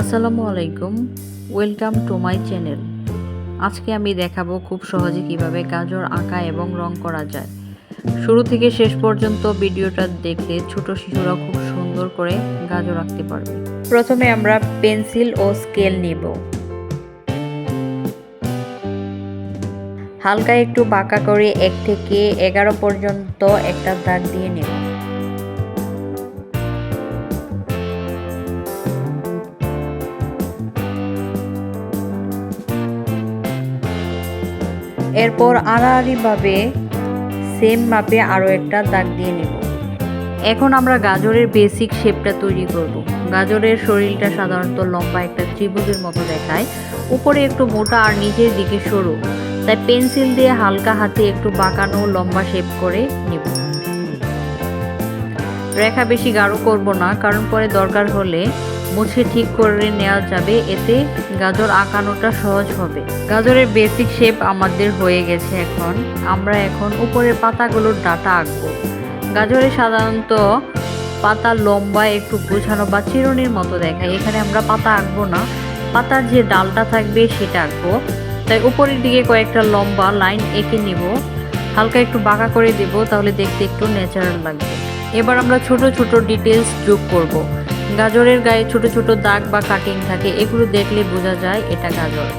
আসসালামু আলাইকুম। Welcome to my channel আজকে আমি দেখাবো খুব সহজে কীভাবে গাজর আঁকা এবং রং করা যায়। শুরু থেকে শেষ পর্যন্ত ভিডিওটা দেখলে ছোট শিশুরা খুব সুন্দর করে গাজর আঁকতে পারবে। প্রথমে আমরা পেন্সিল ও স্কেল নিব। হালকা একটু বাঁকা করে এক থেকে এগারো পর্যন্ত একটা দাগ দিয়ে নেব। এরপর আড়াআড়িভাবে সেম মাপে আরও একটা দাগ দিয়ে নেব। এখন আমরা গাজরের বেসিক শেপটা তৈরি করব। গাজরের শরীরটা সাধারণত লম্বা একটা ত্রিভুজের মতো দেখায়। উপরে একটু মোটা আর নিচের দিকে সরু। তাই পেন্সিল দিয়ে হালকা হাতে একটু বাঁকানো লম্বা শেপ করে নেব। রেখা বেশি গাঢ় করব না, কারণ পরে দরকার হলে মুছে ঠিক করে নেওয়া যাবে, এতে গাজর আঁকানোটা সহজ হবে। গাজরের বেসিক শেপ আমাদের হয়ে গেছে এখন। আমরা এখন উপরের পাতাগুলোর ডাটা আঁকবো। গাজরে সাধারণত পাতা লম্বা একটু গোছানো বা চিরুনির মতো দেখায়। এখানে আমরা পাতা আঁকবো না। পাতার যে ডালটা থাকবে সেটা আঁকবো। তাই উপরের দিকে কয়েকটা লম্বা লাইন এঁকে নিব। হালকা একটু বাঁকা করে দেব, তাহলে দেখতে একটু ন্যাচারাল লাগবে। এবার আমরা ছোট ছোট ডিটেলস যোগ করব। গাজরের গায়ে ছোট ছোট দাগ বা কাটিং থাকে, এগুলো দেখলে বোঝা যায় এটা গাজর।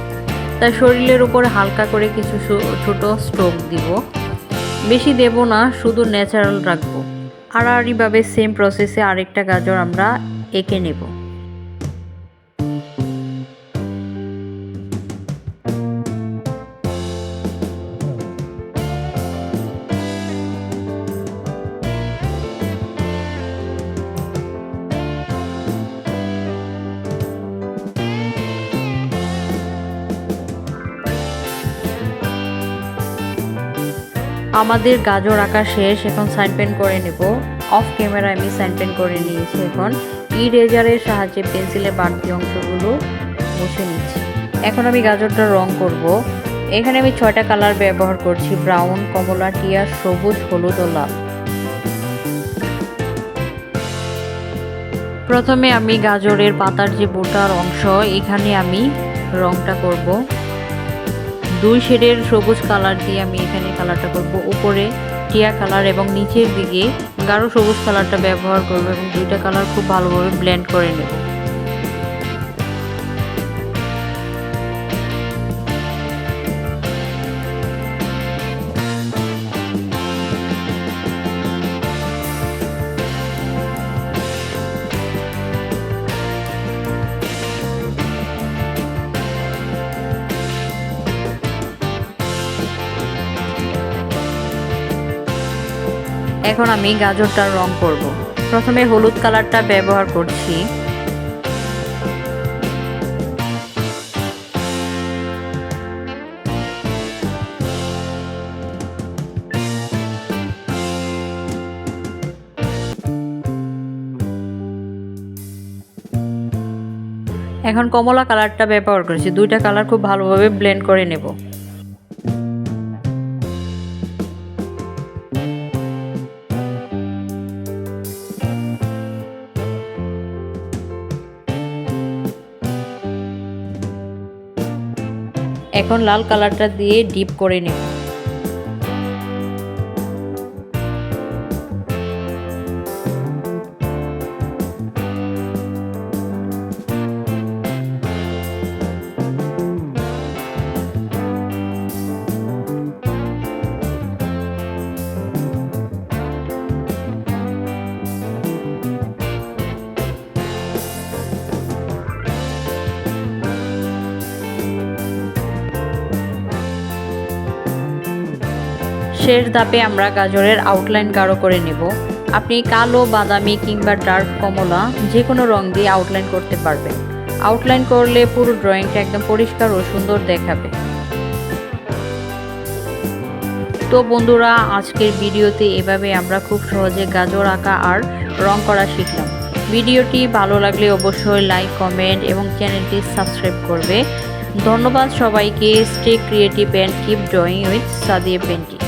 তাই শরীরের উপর হালকা করে কিছু ছোট স্ট্রোক দিব। বেশি দেব না, শুধু ন্যাচারাল রাখব। আড়াআড়িভাবে সেম প্রসেসে আরেকটা গাজর আমরা এঁকে নেব। আমাদের গাজর আঁকা শেষ, এখন সাইন পেন করে নেব। অফ ক্যামেরা আমি সাইন পেন করে নিয়েছি এখন। ই রেজারের সাহায্যে পেন্সিলের বাড়তি অংশগুলো মুছে নিচ্ছি। এখন আমি গাজরটা রং করব। এখানে আমি ছয়টা কালার ব্যবহার করছি ব্রাউন কমলা, টিয়া, সবুজ, হলুদ ও লাল। প্রথমে আমি গাজরের পাতার যে বোটার অংশ, এখানে আমি রংটা করব। দুই শেডের সবুজ কালার দিয়ে আমি এখানে কালারটা করব। উপরে টিয়া কালার এবং নিচের দিকে গাঢ় সবুজ কালারটা ব্যবহার করব এবং দুইটা কালার খুব ভালোভাবে ব্লেন্ড করে নেব। এখন আমি গাজরটার রং করব। প্রথমে হলুদ কালারটা ব্যবহার করছি। এখন কমলা কালারটা ব্যবহার করেছি। দুইটা কালার খুব ভালোভাবে ব্লেন্ড করে নেব। এখন লাল কালারটা দিয়ে ডিপ করে নেব। শেষ ধাপে আমরা গাজরের আউটলাইন গাঢ় করে নেব। আপনি কালো, বাদামি কিংবা ডার্ক কমলা যে কোনো রং দিয়ে আউটলাইন করতে পারবেন। আউটলাইন করলে পুরো ড্রয়িংটা একদম পরিষ্কার ও সুন্দর দেখাবে। তো বন্ধুরা, আজকের ভিডিওতে এভাবে আমরা খুব সহজে গাজর আঁকা আর রং করা শিখলাম। ভিডিওটি ভালো লাগলে অবশ্যই লাইক কমেন্ট এবং চ্যানেলটি সাবস্ক্রাইব করবে। ধন্যবাদ সবাইকে। Stay creative and keep drawing with Sadia painting